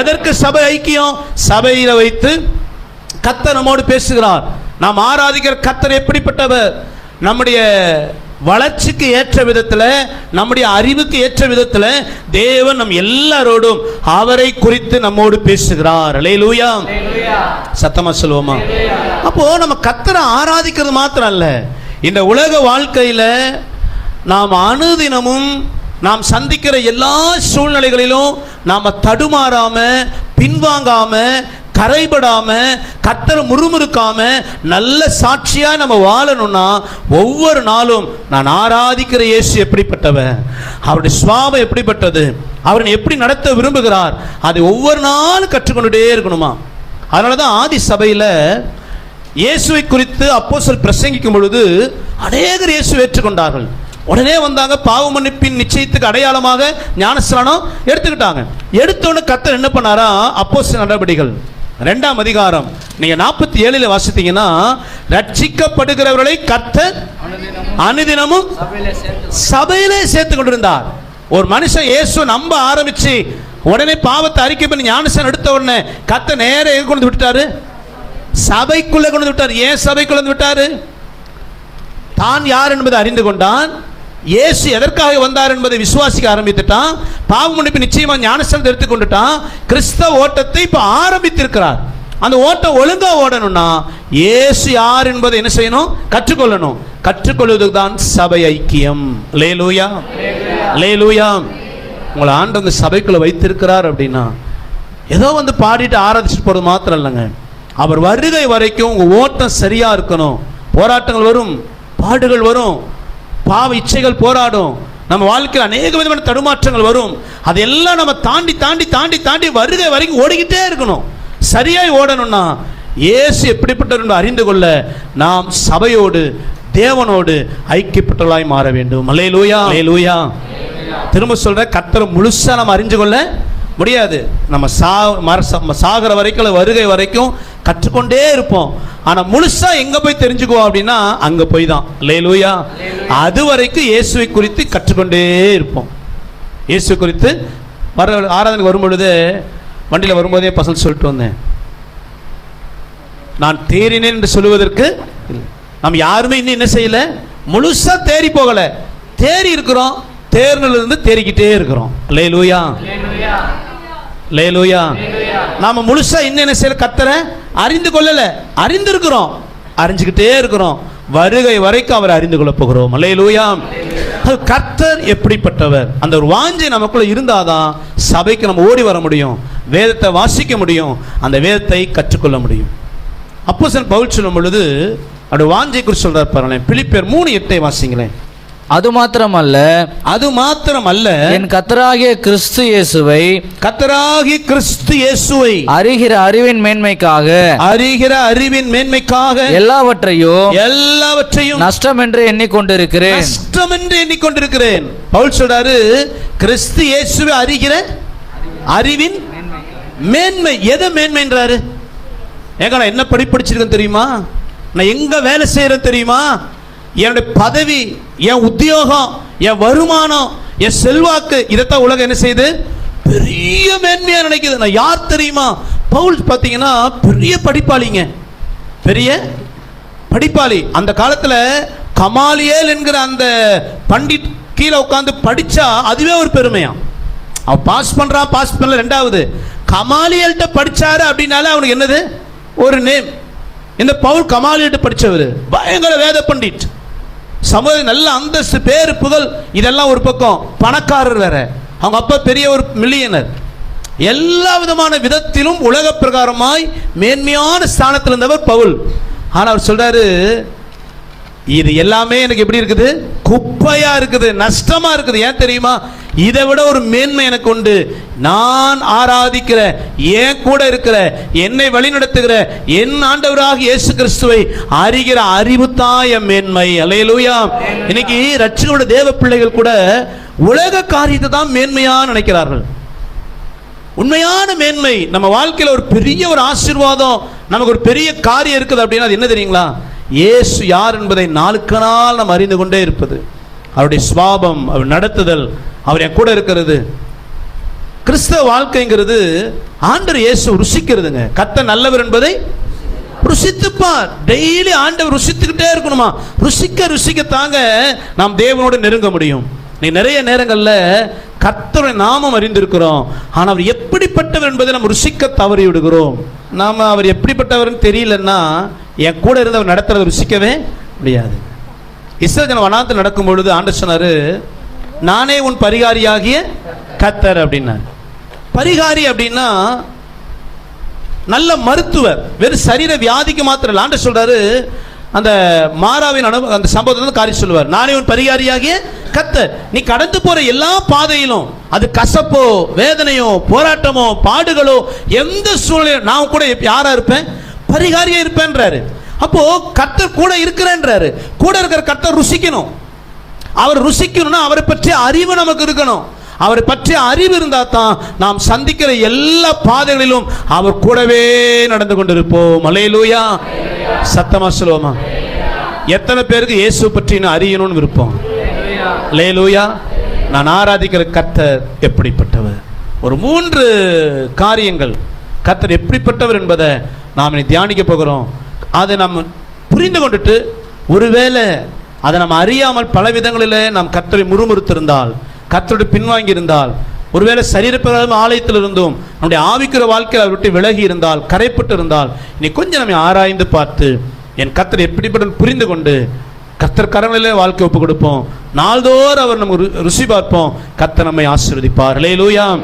எதற்கு சபை ஐக்கியம்? சபையில வைத்து கத்தர் நம்மோடு பேசுகிறார். நாம் ஆராதிக்கிற கத்தர் எப்படிப்பட்டவர்? நம்முடைய வளர்ச்சிக்கு ஏற்ற விதத்தில் நம்முடைய அறிவுக்கு ஏற்ற விதத்தில் தேவன் நம் எல்லாரோடும் அவரை குறித்து நம்மோடு பேசுகிறார். அலையலூயா சத்தமா சொல்லுவோமா? அப்போ நம்ம கத்தரை ஆராதிக்கிறது மாத்திரம் அல்ல. இந்த உலக வாழ்க்கையில நாம் அனுதினமும் நாம் சந்திக்கிற எல்லா சூழ்நிலைகளிலும் நாம் தடுமாறாம பின்வாங்காம கரைபடாம கத்தரை முறுமுறுக்காம நல்ல சாட்சியா நம்ம வாழணும்னா ஒவ்வொரு நாளும் நான் ஆராதிக்கிற இயேசு எப்படிப்பட்டவன்? அவருடைய சுவாபம் எப்படிப்பட்டது? அவரை எப்படி நடத்த விரும்புகிறார்? அதை ஒவ்வொரு நாளும் கற்றுக்கொண்டுட்டே இருக்கணுமா? அதனால தான் ஆதி சபையில் இயேசுவை குறித்து அப்போஸ்தலர் பிரசங்கிக்கும் பொழுது அநேகர் இயேசு ஏற்றுக்கொண்டார்கள். உடனே வந்தாங்க பாவ மன்னிப்பின் நிச்சயத்துக்கு அடையாளமாக ஞானஸ்நானம் எடுத்துக்கிட்டாங்க. எடுத்தோன்னு கத்தர் என்ன பண்ணாரா? அப்போஸ்தலர் நடவடிக்கைகள். ரெண்டாம் அதிகாரம். நீங்க நாற்பத்தி ஏழுல வாசித்தீங்கன்னா ரட்சிக்கப்படுகிறவர்களை கத்த அனுதினமும் சபையிலே சேர்த்து கொண்டிருந்தார். ஒரு மனுஷன் இயேசு நம்ப ஆரம்பிச்சு உடனே பாவத்தை அறிக்கை பண்ணி ஞானசன் எடுத்த உடனே கத்த நேர எங்க கொண்டு விட்டாரு சபைக்குள்ள கொண்டு வந்து விட்டார். ஏன் சபைக்குள்ள வந்து விட்டாரு? தான் யார் என்பதை அறிந்து கொண்டான். இயேசு எதற்காக வந்தார் என்பதை விசுவாசிக்க ஆரம்பித்துட்டான். பாவ மன்னிப்பு நிச்சயமா ஞானஸ்தலத்தை எடுத்துக்கொண்டுட்டான் கிறிஸ்தவ ஓட்டத்தை இப்போ ஆரம்பித்திருக்கிறார். அந்த ஓட்டம் ஒழுங்கா ஓடணும்னா இயேசு யார் என்பதை என்ன செய்யணும்? கற்றுக்கொள்ளணும். கற்றுக்கொள்வதுக்கு தான் சபை ஐக்கியம். லேலூயா லேலூயா உங்களை ஆண்டு அந்த சபைக்குள்ள வைத்திருக்கிறார் அப்படின்னா ஏதோ வந்து பாடிட்டு ஆராதிச்சுட்டு போகிறது மாத்திரம் இல்லைங்க. அவர் வருகை வரைக்கும் உங்கள் ஓட்டம் சரியாக இருக்கணும். போராட்டங்கள் வரும். பாடுகள் வரும். பாவ இச்சைகள் போராடும். நம்ம வாழ்க்கையில் அநேக விதமான தடுமாற்றங்கள் வரும். அதெல்லாம் நம்ம தாண்டி தாண்டி தாண்டி தாண்டி வருகை வரைக்கும் ஓடிக்கிட்டே இருக்கணும். சரியாய் ஓடணும்னா இயேசு எப்படிப்பட்டவர் என்று அறிந்து கொள்ள நாம் சபையோடு தேவனோடு ஐக்கியப்பட்டவர்களாய் மாற வேண்டும். அல்லேலூயா. அல்லேலூயா. திரும்ப சொல்ற கத்தரை முழுசா நம்ம அறிஞ்சு கொள்ள முடியாது. நம்ம சா மர சாகிற வரைக்கும் வருகை வரைக்கும் கற்றுக்கொண்டே இருப்போம். ஆனா முழுசா எங்க போய் தெரிஞ்சுக்குவோம் அப்படின்னா அங்க போய் தான். லேலூயா அது வரைக்கும் இயேசுவை குறித்து கற்றுக்கொண்டே இருப்போம். இயேசு குறித்து வர ஆராதனைக்கு வரும்பொழுது வண்டியில் வரும்போதே பசங்க சொல்லிட்டு வந்தேன். நான் தேறினேன் என்று சொல்லுவதற்கு. நம்ம யாருமே இன்னும் என்ன செய்யல? முழுசா தேறி போகல. தேறி இருக்கிறோம். தேர்னில இருந்து தேறிக்கிட்டே இருக்கிறோம். லே லூயா லே லூயா நாம முழுசா இன்னும் என்ன செய்யல? கத்தர அறிந்து கொள்ளல. அறிந்திருக்கிறோம். அறிஞ்சுக்கிட்டே இருக்கிறோம். வருகை வரைக்கும் அவர் அறிந்து கொள்ள போகிறோம். அல்லேலூயா. கர்த்தர் எப்படிப்பட்டவர்? அந்த ஒரு வாஞ்சை நமக்குள்ள இருந்தாதான் சபைக்கு நம்ம ஓடி வர முடியும். வேதத்தை வாசிக்க முடியும். அந்த வேதத்தை கற்றுக்கொள்ள முடியும். அப்போ சார் பவுல் சொல்லும் பொழுது அப்படி வாஞ்சை குறித்து சொல்கிறார் பாருங்களேன். பிலிப்பேர் மூணு எட்டை வாசிங்களேன். அது மாத்திரமல்ல அது மாத்திரம் அல்ல என் கத்தராகிய கிறிஸ்து இயேசுவை கத்தராகி கிறிஸ்து இயேசுவை அறிகிற அறிவின் மேன்மைக்காக அறிகிற அறிவின் மேன்மைக்காக எல்லாவற்றையும் எல்லாவற்றையும் நஷ்டம் என்று எண்ணிக்கொண்டிருக்கிறேன். நஷ்டம் என்று எண்ணிக்கொண்டிருக்கிறேன். பவுல் சொல்றாரு கிறிஸ்து இயேசுவை அறிகிற அறிவின் மேன்மை. எதை மேன்மைன்றாரு ஏங்க நான் என்ன படி படிச்சிருக்கேன் தெரியுமா? நான் எங்க வேலை செய்யறேன் தெரியுமா? என்னுடைய பதவி என் உத்தியோகம் என் வருமானம் என் செல்வாக்கு இதைத்தான் உலகம் என்ன செய்யுது? பெரிய மேன்மையா நினைக்குது. நான் யார் தெரியுமா? பவுல் பார்த்தீங்கன்னா பெரிய படிப்பாளிங்க. பெரிய படிப்பாளி. அந்த காலத்தில் கமாலியேல் என்கிற அந்த பண்டிட் கீழே உட்காந்து படித்தா அதுவே ஒரு பெருமையா. அவன் பாஸ் பண்ணுறான் பாஸ் பண்ணல. ரெண்டாவது கமாலியல்கிட்ட படித்தாரு அப்படின்னாலே அவனுக்கு என்னது? ஒரு நேம் இந்த பவுல் கமாலியல்கிட்ட படித்தவர் பயங்கர வேத பண்டிட். சமூக நல்ல அந்தஸ்து பேர் புகழ் இதெல்லாம் ஒரு பக்கம். பணக்காரர் வேற. அவங்க அப்பா பெரிய ஒரு மில்லியனர். எல்லா விதமான விதத்திலும் உலக பிரகாரமாய் மேன்மையான ஸ்தானத்தில் இருந்தவர் பவுல். ஆனால் அவர் சொல்றாரு இது எல்லாமே எனக்கு எப்படி இருக்குது? குப்பையா இருக்குது நஷ்டமா இருக்குது. ஏன் தெரியுமா? இதை விட ஒரு மேன்மை எனக்கு உண்டு. நான் ஆராதிக்கிற என் கூட இருக்கிற என்னை வழிநடத்துகிற என் ஆண்டவராக இயேசு கிறிஸ்துவை அறிகிற அறிவு மேன்மை. அலையலூயா இன்னைக்கு ரட்சகரோட தேவ பிள்ளைகள் கூட உலக காரியத்தை தான் மேன்மையா நினைக்கிறார்கள். உண்மையான மேன்மை. நம்ம வாழ்க்கையில் ஒரு பெரிய ஒரு ஆசீர்வாதம் நமக்கு ஒரு பெரிய காரியம் இருக்குது அப்படின்னா அது என்ன தெரியுங்களா? இயேசு யார் என்பதை நாளுக்கு நாள் நம்ம அறிந்து கொண்டே இருப்பது. அவருடைய சுவாபம் அவர் நடத்துதல் அவர் என் கூட இருக்கிறது. கிறிஸ்தவ வாழ்க்கைங்கிறது ஆண்டர் இயேசு ருசிக்கிறதுங்க. கத்த நல்லவர் என்பதை ருசித்துப்பார். டெய்லி ஆண்டவர் ருசித்துக்கிட்டே இருக்கணுமா? ருசிக்க ருசிக்க தாங்க நாம் தேவனோடு நெருங்க முடியும். நீ நிறைய நேரங்களில் கர்த்தருடைய நாமம் அறிந்திருக்கிறோம். ஆனால் அவர் எப்படிப்பட்டவர் என்பதை நம்ம ருசிக்க தவறி விடுகிறோம். நாம் அவர் எப்படிப்பட்டவர்னு தெரியலன்னா என் கூட இருந்து அவர் நடத்துறதை ருசிக்கவே முடியாது. இஸ்ரஜன வனாத்தில் நடக்கும் பொழுது ஆண்டு சொன்னாரு நானே உன் பரிகாரியாகிய கத்தர் அப்படின்னார். பரிகாரி அப்படின்னா நல்ல மருத்துவர் வெறும் சரீர வியாதிக்கு மாத்திரம் இல்லை ஆண்டு சொல்றாரு அந்த மாறாவின் அனு அந்த சம்பவத்தை காரி சொல்லுவார். நானே உன் பரிகாரியாகிய கத்தர் நீ கடந்து போற எல்லா பாதையிலும் அது கசப்போ வேதனையோ போராட்டமோ பாடுகளோ எந்த சூழ்நிலையோ நான் கூட யாரா இருப்பேன்? பரிகாரியா இருப்பேன்றாரு. அப்போ கத்தர் கூட இருக்கிறேன்றாரு. கூட இருக்கிற கத்தர் ருசிக்கணும். அவர் ருசிக்கணும்னா அவரை பற்றிய அறிவு நமக்கு இருக்கணும். அவரை பற்றிய அறிவு இருந்தால் தான் நாம் சந்திக்கிற எல்லா பாதைகளிலும் அவர் கூடவே நடந்து கொண்டிருப்போம். அலையலூயா சத்தமா சொல்லுவோமா? எத்தனை பேருக்கு இயேசு பற்றி அறியணும்னு விருப்பம்? லேலூயா நான் ஆராதிக்கிற கத்தர் எப்படிப்பட்டவர்? ஒரு மூன்று காரியங்கள். கத்தர் எப்படிப்பட்டவர் என்பதை நாம் தியானிக்க போகிறோம். அதை நம்ம புரிந்து கொண்டுட்டு ஒருவேளை அதை நம்ம அறியாமல் பல விதங்களிலே நாம் கத்தரை முறுமுறுத்திருந்தால் கத்தரோடு பின்வாங்கி இருந்தால் ஒருவேளை சரீரப்பிரகாரம் ஆலயத்தில் இருந்தும் நம்முடைய ஆவிக்கிற வாழ்க்கையில் அவர் விட்டு விலகி இருந்தால் கரைப்பட்டு இருந்தால் இனி கொஞ்சம் நம்ம ஆராய்ந்து பார்த்து என் கத்தர் எப்படிப்பட்ட புரிந்து கொண்டு கத்தர் கரங்களிலே வாழ்க்கை ஒப்பு கொடுப்போம். நாள்தோறும் அவர் நம்ம ரு- ருசி பார்ப்போம். கத்தர் நம்மை ஆசீர்வதிப்பார். ஹalleluya